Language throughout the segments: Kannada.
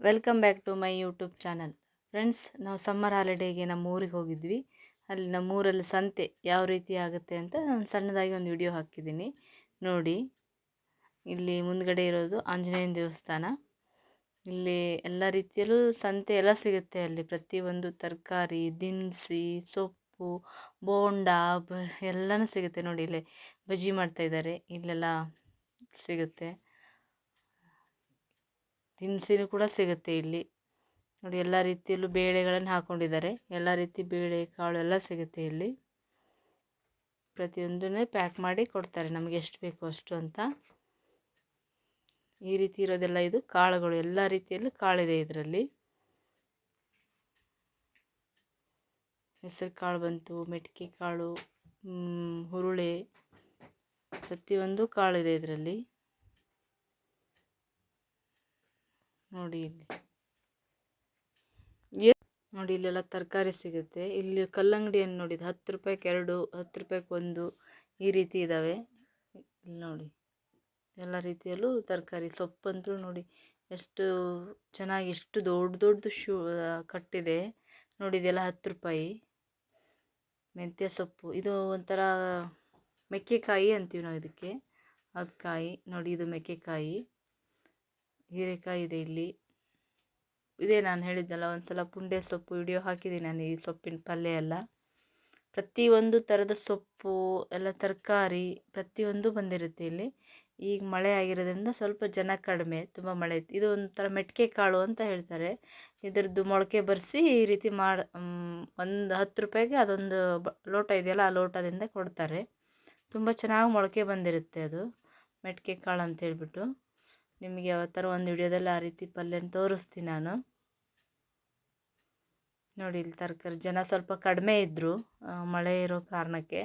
Welcome back to my YouTube channel. Friends, ನಾವು ಸಮ್ಮರ್ ಹಾಲಿಡೇಗೆ ನಮ್ಮ ಊರಿಗೆ ಹೋಗಿದ್ವಿ. ಅಲ್ಲಿ ನಮ್ಮ ಊರಲ್ಲಿ ಸಂತೆ ಯಾವ ರೀತಿ ಆಗುತ್ತೆ ಅಂತ ನಾನು ಸಣ್ಣದಾಗಿ ಒಂದು ವಿಡಿಯೋ ಹಾಕಿದ್ದೀನಿ. ನೋಡಿ, ಇಲ್ಲಿ ಮುಂದ್ಗಡೆ ಇರೋದು ಆಂಜನೇಯನ ದೇವಸ್ಥಾನ. ಇಲ್ಲಿ ಎಲ್ಲ ರೀತಿಯಲ್ಲೂ ಸಂತೆ ಎಲ್ಲ ಸಿಗುತ್ತೆ ಅಲ್ಲಿ. ಪ್ರತಿಯೊಂದು ತರಕಾರಿ, ದಿನಸಿ, ಸೊಪ್ಪು, ಬೋಂಡ, ಬ ಎಲ್ಲನೂ ಸಿಗುತ್ತೆ ನೋಡಿ ಇಲ್ಲಿ. ಬಜ್ಜಿ ಮಾಡ್ತಾಯಿದ್ದಾರೆ ಇಲ್ಲೆಲ್ಲ ಸಿಗುತ್ತೆ. ದಿನಸಿನೂ ಕೂಡ ಸಿಗುತ್ತೆ ಇಲ್ಲಿ. ನೋಡಿ, ಎಲ್ಲ ರೀತಿಯಲ್ಲೂ ಬೇಳೆಗಳನ್ನು ಹಾಕ್ಕೊಂಡಿದ್ದಾರೆ ಎಲ್ಲ ರೀತಿ ಬೇಳೆ, ಕಾಳು ಎಲ್ಲ ಸಿಗುತ್ತೆ ಇಲ್ಲಿ. ಪ್ರತಿಯೊಂದನ್ನೇ ಪ್ಯಾಕ್ ಮಾಡಿ ಕೊಡ್ತಾರೆ. ನಮಗೆ ಎಷ್ಟು ಬೇಕು ಅಷ್ಟು ಅಂತ. ಈ ರೀತಿ ಇರೋದೆಲ್ಲ ಇದು ಕಾಳುಗಳು. ಎಲ್ಲ ರೀತಿಯಲ್ಲೂ ಕಾಳಿದೆ ಇದರಲ್ಲಿ. ಹೆಸರು ಕಾಳು ಬಂತು, ಮೆಟ್ಕೆ ಕಾಳು ಹುರುಳಿ, ಪ್ರತಿಯೊಂದು ಕಾಳಿದೆ ಇದರಲ್ಲಿ. ನೋಡಿ ಇಲ್ಲಿ. ನೋಡಿ ಇಲ್ಲೆಲ್ಲ ತರಕಾರಿ ಸಿಗುತ್ತೆ. ಇಲ್ಲಿ ಕಲ್ಲಂಗಡಿಯನ್ನು ನೋಡಿದ್ದು ಹತ್ತು ರೂಪಾಯಿಗೆ ಎರಡು, ಹತ್ತು ರೂಪಾಯಿಗೆ ಒಂದು ಈ ರೀತಿ ಇದ್ದಾವೆ ಇಲ್ಲಿ ನೋಡಿ, ಎಲ್ಲ ರೀತಿಯಲ್ಲೂ ತರಕಾರಿ, ಸೊಪ್ಪಂತೂ ನೋಡಿ ಎಷ್ಟು ಚೆನ್ನಾಗಿ, ಎಷ್ಟು ದೊಡ್ಡ ದೊಡ್ಡದು ಶೂ ಕಟ್ಟಿದೆ. ನೋಡಿ ಇದೆಲ್ಲ ಹತ್ತು ರೂಪಾಯಿ. ಮೆಂತ್ಯ ಸೊಪ್ಪು, ಇದು ಒಂಥರ ಮೆಕ್ಕೆಕಾಯಿ ಅಂತೀವಿ ನಾವು ಇದಕ್ಕೆ. ಅದು ಕಾಯಿ ನೋಡಿ ಇದು ಮೆಕ್ಕೆಕಾಯಿ. ಹೀರೆಕಾಯಿ ಇದೆ ಇಲ್ಲಿ. ಇದೇ ನಾನು ಹೇಳಿದ್ದಲ್ಲ ಒಂದು ಸಲ ಪುಂಡೆ ಸೊಪ್ಪು ವಿಡಿಯೋ ಹಾಕಿದ್ದೀನಿ ನಾನು ಈ ಸೊಪ್ಪಿನ ಪಲ್ಯ ಎಲ್ಲ. ಪ್ರತಿಯೊಂದು ಥರದ ಸೊಪ್ಪು, ಎಲ್ಲ ತರಕಾರಿ ಪ್ರತಿಯೊಂದು ಬಂದಿರುತ್ತೆ ಇಲ್ಲಿ. ಈಗ ಮಳೆ ಆಗಿರೋದ್ರಿಂದ ಸ್ವಲ್ಪ ಜನ ಕಡಿಮೆ, ತುಂಬ ಮಳೆ ಇತ್ತು. ಇದು ಒಂಥರ ಮೆಟ್ಕೆ ಕಾಳು ಅಂತ ಹೇಳ್ತಾರೆ. ಇದರದ್ದು ಮೊಳಕೆ ಬರೆಸಿ ಈ ರೀತಿ ಮಾಡಿ ಒಂದು ಹತ್ತು ರೂಪಾಯಿಗೆ ಅದೊಂದು ಲೋಟ ಇದೆಯಲ್ಲ, ಆ ಲೋಟದಿಂದ ಕೊಡ್ತಾರೆ. ತುಂಬ ಚೆನ್ನಾಗಿ ಮೊಳಕೆ ಬಂದಿರುತ್ತೆ ಅದು, ಮೆಟ್ಕೆ ಕಾಳು ಅಂತ ಹೇಳ್ಬಿಟ್ಟು. ನಿಮಗೆ ಯಾವತ್ತಾರ ಒಂದು ವಿಡಿಯೋದಲ್ಲಿ ಆ ರೀತಿ ಪಲ್ಯನ ತೋರಿಸ್ತೀನಿ ನಾನು. ನೋಡಿ, ಇಲ್ಲಿ ತರಕಾರಿ ಜನ ಸ್ವಲ್ಪ ಕಡಿಮೆ ಇದ್ದರು ಮಳೆ ಇರೋ ಕಾರಣಕ್ಕೆ.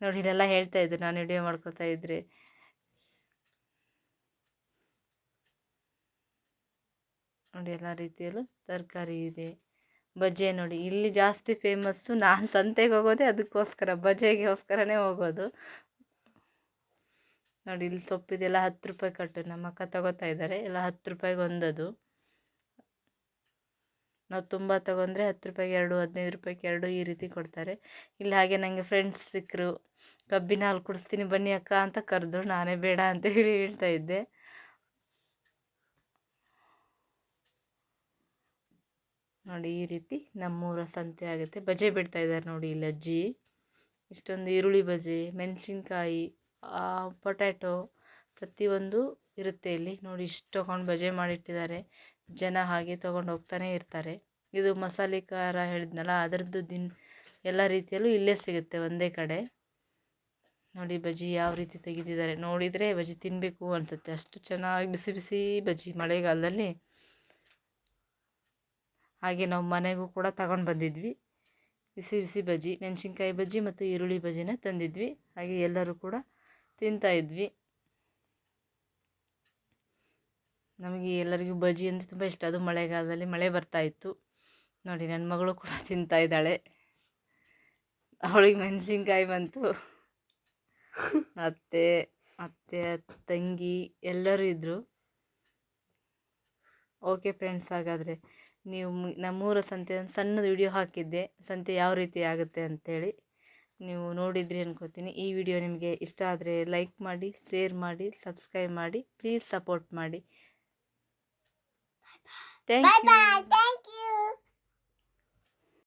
ನೋಡಿ, ಇಲ್ಲೆಲ್ಲ ಹೇಳ್ತಾ ಇದ್ರು, ನಾನು ವಿಡಿಯೋ ಮಾಡ್ಕೋತಾ ಇದ್ರಿ. ನೋಡಿ, ಎಲ್ಲ ರೀತಿಯಲ್ಲೂ ತರಕಾರಿ ಇದೆ. ಬಜೆ ನೋಡಿ, ಇಲ್ಲಿ ಜಾಸ್ತಿ ಫೇಮಸ್ಸು ನಾನು ಸಂತೆಗೆ ಹೋಗೋದೇ ಅದಕ್ಕೋಸ್ಕರ, ಬಜ್ಜೆಗೋಸ್ಕರನೇ ಹೋಗೋದು. ನೋಡಿ, ಇಲ್ಲಿ ಸೊಪ್ಪಿದೆಲ್ಲ ಹತ್ತು ರೂಪಾಯಿ ಕಟ್ಟು. ನಮ್ಮ ಅಕ್ಕ ತಗೋತಾ ಇದ್ದಾರೆ. ಎಲ್ಲ ಹತ್ತು ರೂಪಾಯಿಗೆ ಒಂದದು. ನಾವು ತುಂಬ ತಗೊಂಡ್ರೆ ಹತ್ತು ರೂಪಾಯಿಗೆ ಎರಡು, ಹದಿನೈದು ರೂಪಾಯಿಗೆ ಎರಡು ಈ ರೀತಿ ಕೊಡ್ತಾರೆ. ಇಲ್ಲಿ ಹಾಗೆ ನನಗೆ ಫ್ರೆಂಡ್ಸ್ ಸಿಕ್ಕರು ಕಬ್ಬಿನ ಹಾಲು ಕುಡಿಸ್ತೀನಿ, ಬನ್ನಿ ಅಕ್ಕ ಅಂತ ಕರೆದ್ರು ನಾನೇ ಬೇಡ ಅಂತ ಹೇಳಿ ಹೇಳ್ತಾ ಇದ್ದೆ. ನೋಡಿ, ಈ ರೀತಿ ನಮ್ಮೂರ ಸಂತೆ ಆಗುತ್ತೆ. ಬಜೆ ಬಿಡ್ತಾ ಇದ್ದಾರೆ ನೋಡಿ, ಇಲ್ಲಿ ಅಜ್ಜಿ. ಇಷ್ಟೊಂದು ಈರುಳ್ಳಿ ಬಜೆ, ಮೆಣಸಿನ್ಕಾಯಿ. ಪೊಟ್ಯಾಟೊ ಪ್ರತಿಯೊಂದು ಇರುತ್ತೆ ಇಲ್ಲಿ. ನೋಡಿ ಇಷ್ಟು ತೊಗೊಂಡು ಬಜೆ ಮಾಡಿಟ್ಟಿದ್ದಾರೆ. ಜನ ಹಾಗೆ ತೊಗೊಂಡು ಹೋಗ್ತಾನೆ ಇರ್ತಾರೆ. ಇದು ಮಸಾಲೆ ಖಾರ ಹೇಳಿದ್ನಲ್ಲ, ಅದರದ್ದು ದಿನ, ಎಲ್ಲ ರೀತಿಯಲ್ಲೂ ಇಲ್ಲೇ ಸಿಗುತ್ತೆ ಒಂದೇ ಕಡೆ. ನೋಡಿ ಬಜ್ಜಿ ಯಾವ ರೀತಿ ತೆಗೆದಿದ್ದಾರೆ. ನೋಡಿದರೆ ಬಜ್ಜಿ ತಿನ್ನಬೇಕು ಅನಿಸುತ್ತೆ. ಅಷ್ಟು ಚೆನ್ನಾಗಿ ಬಿಸಿ ಬಿಸಿ ಬಜ್ಜಿ ಮಳೆಗಾಲದಲ್ಲಿ. ಹಾಗೆ ನಾವು ಮನೆಗೂ ಕೂಡ ತಗೊಂಡು ಬಂದಿದ್ವಿ. ಬಿಸಿ ಬಿಸಿ ಬಜ್ಜಿ ಮೆಣಸಿನ್ಕಾಯಿ ಬಜ್ಜಿ ಮತ್ತು ಈರುಳ್ಳಿ ಬಜ್ಜಿನ ತಂದಿದ್ವಿ. ಹಾಗೆ ಎಲ್ಲರೂ ಕೂಡ ತಿಂತಾಯಿದ್ವಿ ನಮಗೆ ಎಲ್ಲರಿಗೂ ಬಜ್ಜಿ ಅಂದರೆ ತುಂಬ ಇಷ್ಟ. ಅದು ಮಳೆಗಾಲದಲ್ಲಿ ಮಳೆ ಬರ್ತಾಯಿತ್ತು ನೋಡಿ ನನ್ನ ಮಗಳು ಕೂಡ ತಿಂತಾ ಇದ್ದಾಳೆ. ಅವಳಿಗೆ ಮೆಣಸಿನ್ಕಾಯಿ ಬಂತು. ಅತ್ತೆ ಅತ್ತೆ, ತಂಗಿ ಎಲ್ಲರೂ ಇದ್ದರು ಓಕೆ ಫ್ರೆಂಡ್ಸ್, ಹಾಗಾದರೆ ನೀವು ನಮ್ಮೂರ ಸಂತೆ ಸಣ್ಣದು ವಿಡಿಯೋ ಹಾಕಿದ್ದೆ. ಸಂತೆ ಯಾವ ರೀತಿ ಆಗುತ್ತೆ ಅಂಥೇಳಿ ನೀವು ನೋಡಿದ್ರಿ ಅನ್ಕೋತೀನಿ. ಈ ವಿಡಿಯೋ ನಿಮಗೆ ಇಷ್ಟ ಆದರೆ ಲೈಕ್ ಮಾಡಿ ಶೇರ್ ಮಾಡಿ ಸಬ್ಸ್ಕ್ರೈಬ್ ಮಾಡಿ ಪ್ಲೀಸ್ ಸಪೋರ್ಟ್ ಮಾಡಿ. Thank you